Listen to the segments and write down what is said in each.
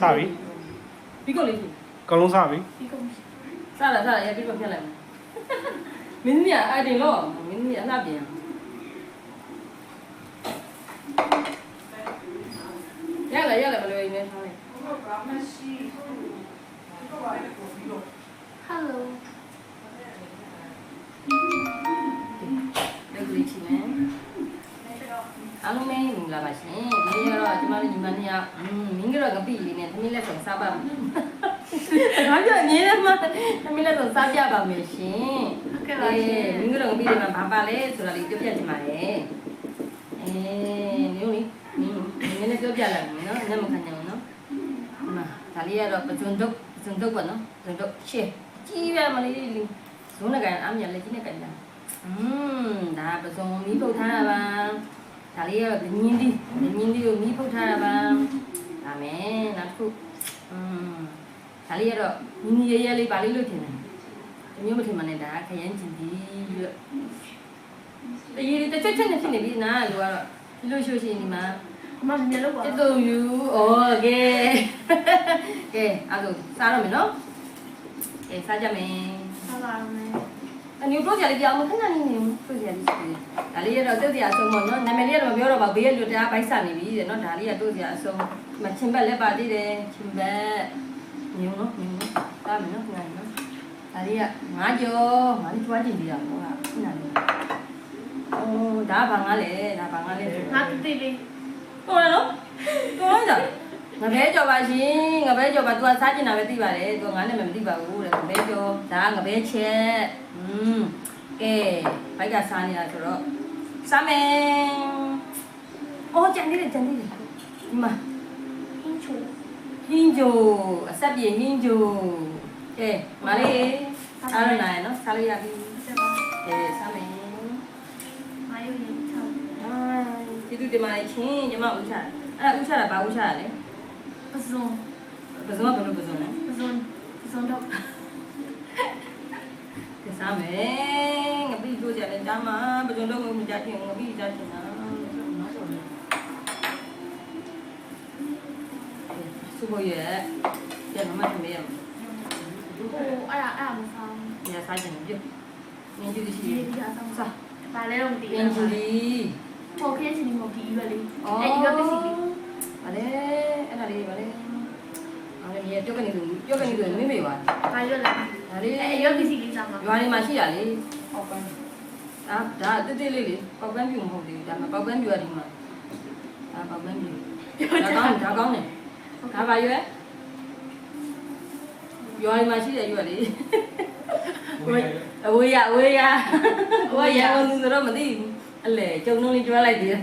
စပြီပြီးကုန်လေးအကုန်လုံးစပြီဒီကုန်စလာစလာရပြီးတော့ဖြတ်လိုက်မယ်မင်းကြီးအဲ့ဒီတော့မင်းကြီးအလှပြင် အားလုံးပဲမင်္ဂလာပါရှင်ဒီနေ့ကတော့ကျမတို့ညီမနှစ်ယောက်မင်းကတော့ကပိလေးနဲ့သမီးလက်ဆောင်စားပါမယ်ဒါကြောင့်အမြဲတမ်းသမီးလက်ဆောင်စားပြပါမယ်ရှင်ဟုတ်ကဲ့ပါရှင်မင်းကတော့ကပိလေးမှာဘာပါလဲဆိုတာလေးပြောပြချင်ပါတယ်အဲမျိုးလေးနည်းနည်းပြောပြလိုက်မယ်နော်လက်မခံကြဘူးနော်ဒီမှာဒါလေးကတော့ပဇွန်ဒုတ်ပဇွန်ဒုတ်ပေါ့နော်ပဇွန်ဒုတ်ရှေ့ကြီးပဲမလေးလေးဇုံးနဲ့ကန်အမြလက်ကြီးနဲ့ကန်တာอืมဒါပဇွန်မီးပုတ်ထားတာပါ ဒါလေးကတော့ညင်းဒီညင်းဒီကိုမီးပုတ်ထားတာပါ။ဒါမယ်နောက်တစ်ခုอืมဒါလေးကတော့ညီညီရဲရဲလေးပါလေးလို့ထင်တယ်။ဒီမျိုးမထင်မှနဲ့ဒါခရမ်းကျင်ဒီလို့တရေတစ်ချက်ချက်နဲ့ဖြစ်နေပြီနာလူကတော့ဒီလိုရှိုးရှိနေမှာအမမြန်လို့ပါတစ်တုံယူဩကဲကဲအဲ့ဒါစားရမယ်နော်ကဲစားကြမယ်ဆက်ပါမယ် အနူတို့ကြလေးပြောင်းမခဏနေနေတို့ကြလေးရှိတယ်ဒါလေးကတော့တုတ်တရားအဆုံးပေါ့နော်နာမည်လေးကတော့မပြောတော့ပါဘေးရလွတ်တရားဘိုက်ဆာနေပြီတဲ့နော်ဒါလေးကတုတ်တရားအဆုံးမချင်းဘက်လည်းပါသေးတယ်ချင်းဘက်ညုံနော်ညုံနော်တားမယ်နော်ခဏနေနော်ဒါလေးကငါးကြောငါးလေးကျွမ်းကျင်နေတာပေါ့ဟာခဏနေအိုးဒါဘာငါလဲဒါဘာငါလဲငါတိတိလေးဟုတ်လားနော်ဟုတ်လား ငါပဲကြော်ပါရှင်ငါပဲကြော်ပါ तू ကစားကျင်တာပဲသိပါတယ် तू ငါနဲ့မသိပါဘူးတဲ့ငါပဲကြော်ဒါငါပဲချက်อืมကဲဘိုက်ကစားနေတာဆိုတော့စားမယ်အော်ကြံနေတယ်ကြံနေတယ်ဒီမှာ ဟင်းချို ဟင်းဂျိုအဆက်ပြေဟင်းဂျိုကဲမလေးအားရနိုင်နော်စားလို့ရပြီ ဆက်ပါ ကဲစားမယ် မာယိုရင်ချောင်း အာဒီတူဒီမလေးချင်းကျမဦးချအဲ့ဒါဦးချတာဘာဦးချတာလဲ ပဇွန်ဘယ်စုံကဘယ်လိုဘယ်စုံလဲပဇွန်ပဇွန်တော့ကစားမယ်ငပိတို့ကြတယ်ဒါမှဘယ်လိုလုပ်မကြချင်ငပိကြချင်တာစူဘရဲ့ကျန်မမသမီးရဟိုအဲ့ဒါအဲ့ဒါမဆောင်ညစားချင်ပြုတ်နင်းကြည့်ရှိဒီဒီအဆောင်စားဒါလည်းတော့မတည်နင်းကြည့်ပေါ်ခင်းချင်မဟုတ်ဒီရွက်လေးအဲ့ဒီရွက်ပစ္စည်းလေးဗါ လေအဲ့ဒါလေးဗါလေအဲ့ဒါမြေပြုတ်ကနေသူပြုတ်ကနေသူမိမိပါဒါရွက်လားဒါလေးအဲ့ရွက်ပစ္စည်းလေးစားမှာရွာနေမှာရှိတာလေပေါက်ပန်းအာဒါတိတိလေးလေပေါက်ပန်းပြူမဟုတ်သေးဘူးဒါမှပေါက်ပန်းပြူရဒီမှာဒါပေါက်ပန်းပြူဒါကောင်းဒါကောင်းတယ်ဒါပါရွယ်ရွာနေမှာရှိတယ်ရွယ်လေအဝေးရအဝေးရအဝေးရဝန်သူတော့မသိဘူးအလေကျုံလုံးလေးကျွဲလိုက်သေးတယ်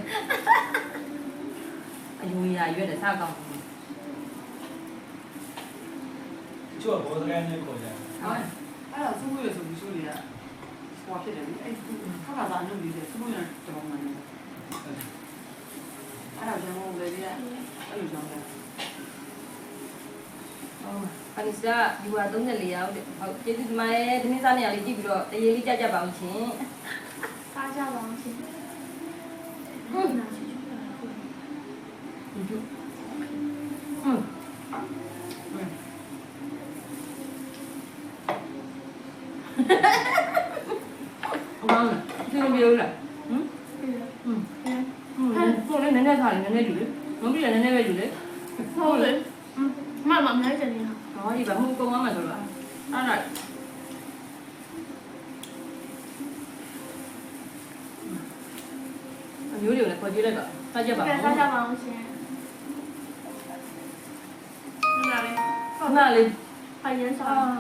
အယူရရွယ်တယ်စားကောင်းကျို့ဘောစကန်နဲ့ခေါ်ကြတယ်ဟုတ်အဲ့ဒါသူ့ရဲ့ဆိုပြီးဆိုတွေကဟောဖြစ်တယ်လေအဲ့ခါခါသာလုပ်နေတယ်သူ့ရဲ့တော်မှန်တယ်အဲ့ဒါကြောင့်လည်းလေအဲ့လိုကြောင့်လည်းပန်စာယူရ34ရောက်တဲ့ဟုတ်ကျေးဇူးတင်ပါတယ်ဒီနေ့စားနေရလေးကြည့်ပြီးတော့တရေလေးကြကြပါအောင်ရှင်စားကြပါအောင်ရှင်ဟုတ် အမျိုးတွေကိုလည်းခေါ်ကြည့်လိုက်ပါစားကြပါကဲဦးစားကြပါအောင်ရှင်နားလေခဏလေးဖိုင်ရန်အာစား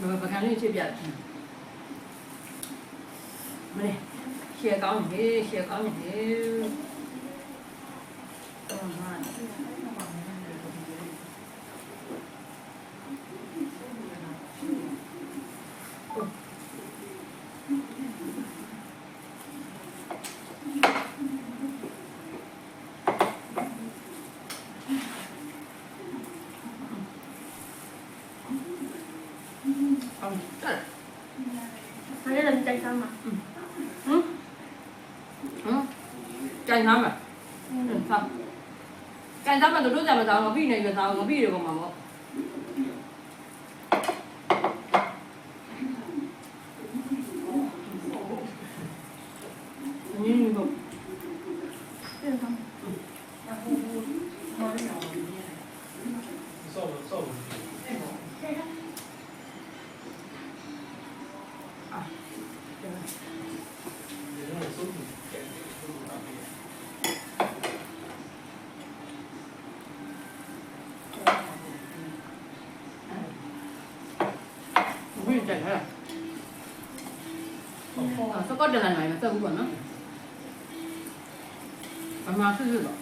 ဘယ်ပကံလေးချစ်ပြတယ်မလေးရှယ်ကောင်းတယ်ရှယ်ကောင်းတယ်အော်ဟာအောင်တက် ဒါလည်းလည်းတိုက်စားမှာ ဟမ်ဟမ် ကြိုင်သားမလားဟမ်စားကြိုင်ဆိုင်သားမတို့ကြမှာသားငပိနေရသားငပိတွေပေါ်မှာပေါ့နင်းပေါ့这个ဆော့ဆော့ ဘယ်ကြိုက်လဲစကော့တလန်နိုင်မစဘူးပေါ့နော်အမှားဆွဆွတော့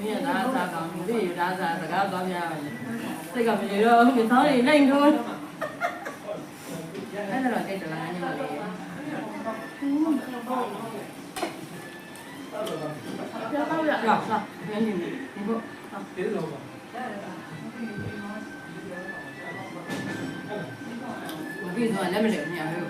မင်းကဒါစားကောင်းဒီဒါစားစကားသွားပြရတယ်စိတ်ကမရေတော့မင်းသားတွေနိုင်တော့အဲ့ဒါတော့တိတ်တလားညမလေး不我跟你说，那么两年没有。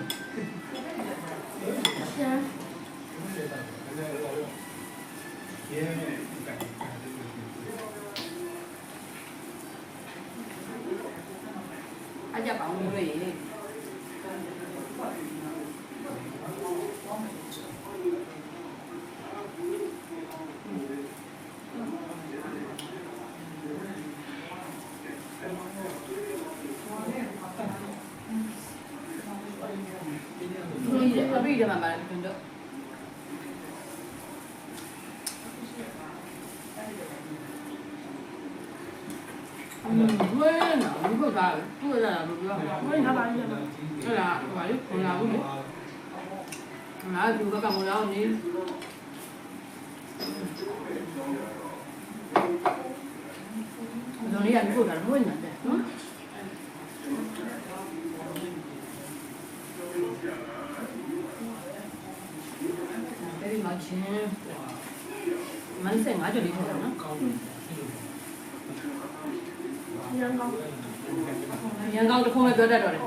他家房屋了也。 လုံးလေးရပြီးပို့တာလို့ဝင်နေတယ်နော်ဒီမှာချင်းမန်းစင်ငါကြိုလေးထားတာနော်ရန်ကောင်းရန်ကောင်းတစ်ခုမဲ့ပြောတတ်တော့တယ်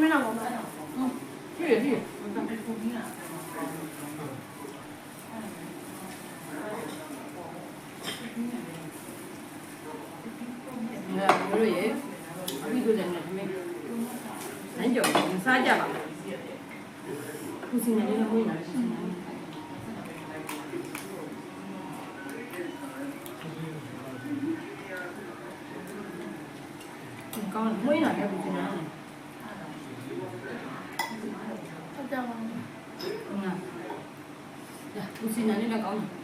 မင်းတော့ ဆိုတာတို့တို့ရဲ့အပိကုဇဏနဲ့သမီးလမ်းကြော်မစားကြပါဘူးအခုစီမံနေလို့ဝင်လာတယ်ကောင်းမွေးလာတဲ့ဘူးနော်ဟုတ်တယ်ဟုတ်တယ်ဟုတ်တယ်ဒါဘူးစင်နေလည်းကောင်းတယ်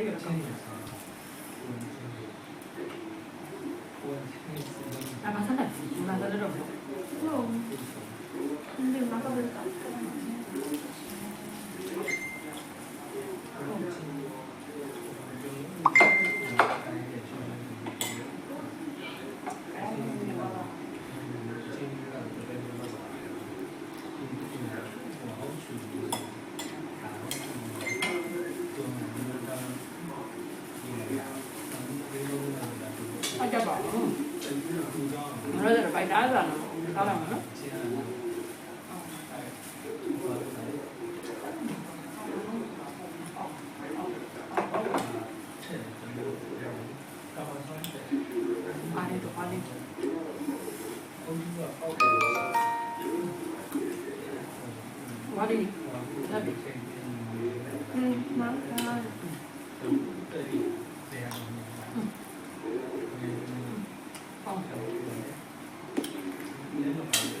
大丈夫で ပါဘူးဘာလို့လဲဗိုက်တာဆိုတာနော်ကောင်းလာမှာနော် Gracias.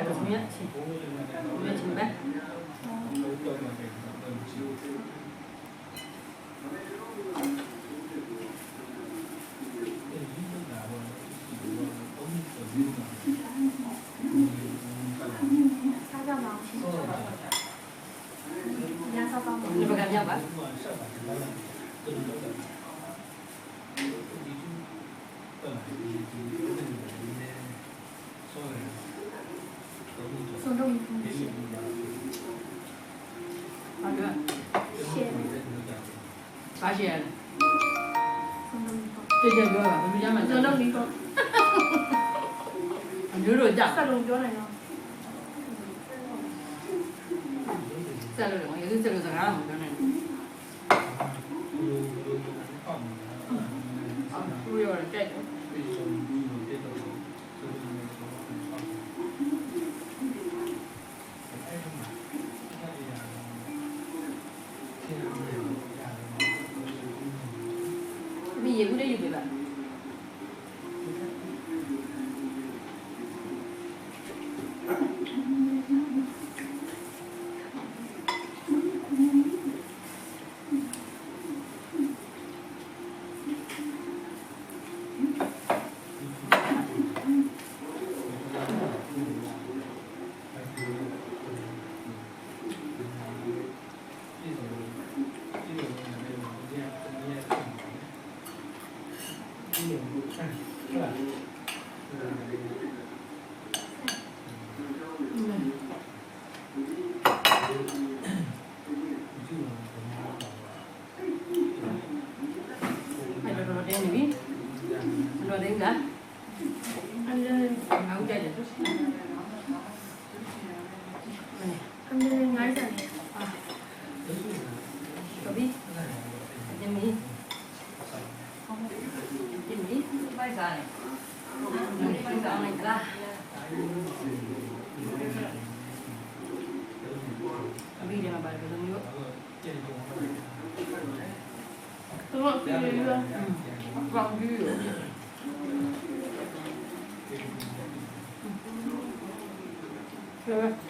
알고 보면 보면 정말 그냥 사과 먹는 거 ဘာရှိရလဲတကယ်ပြောတာဘယ်လိုရမှန်းကျွကျွန်န်တော်တော်ဒီပေါ့မျိုးတို့ကြောက်ဆက်လုံးပြောနိုင်တော့ဆက်လို့ရအောင်ရေစက်လို့စကားမပြော 嗯 Thank you.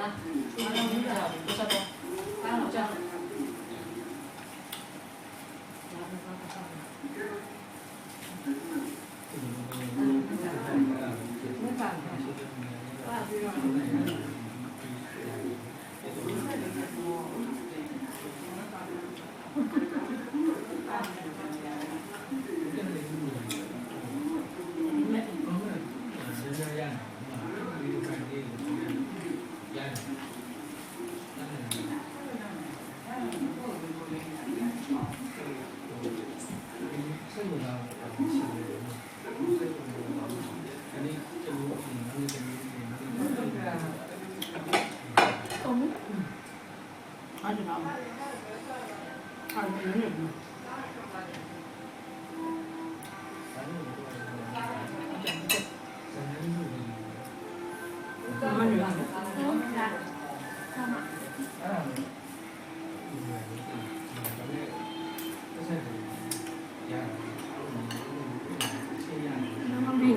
လာ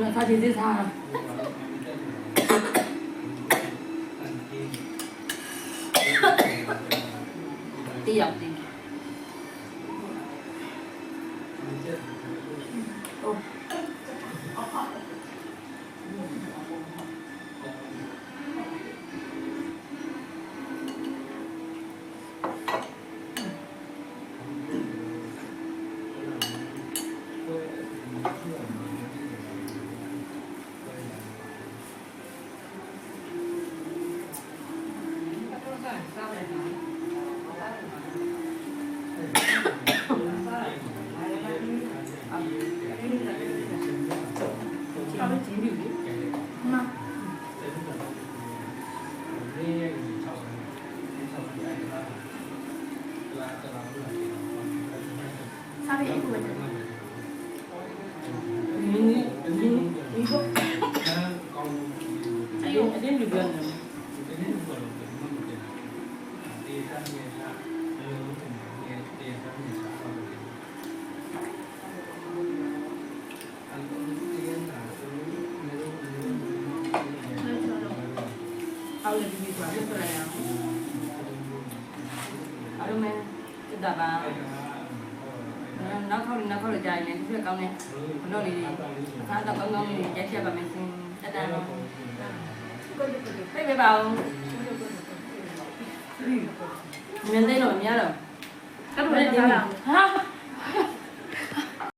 ပြီးတော့စာချင်းစစ်စား တက်တာပါနောက်ခေါက်နောက်ခေါက်ကြာရင်လည်းဒီကောင်းတဲ့ဘလို့လေးအခါတော့ကောင်းကောင်းလေးရက်ချက်ပါမယ်စင်တက်တာတော့ပြေးပြပါဦး မင်းသိတော့မရတော့အဲ့လိုလည်းကြားလာဟာ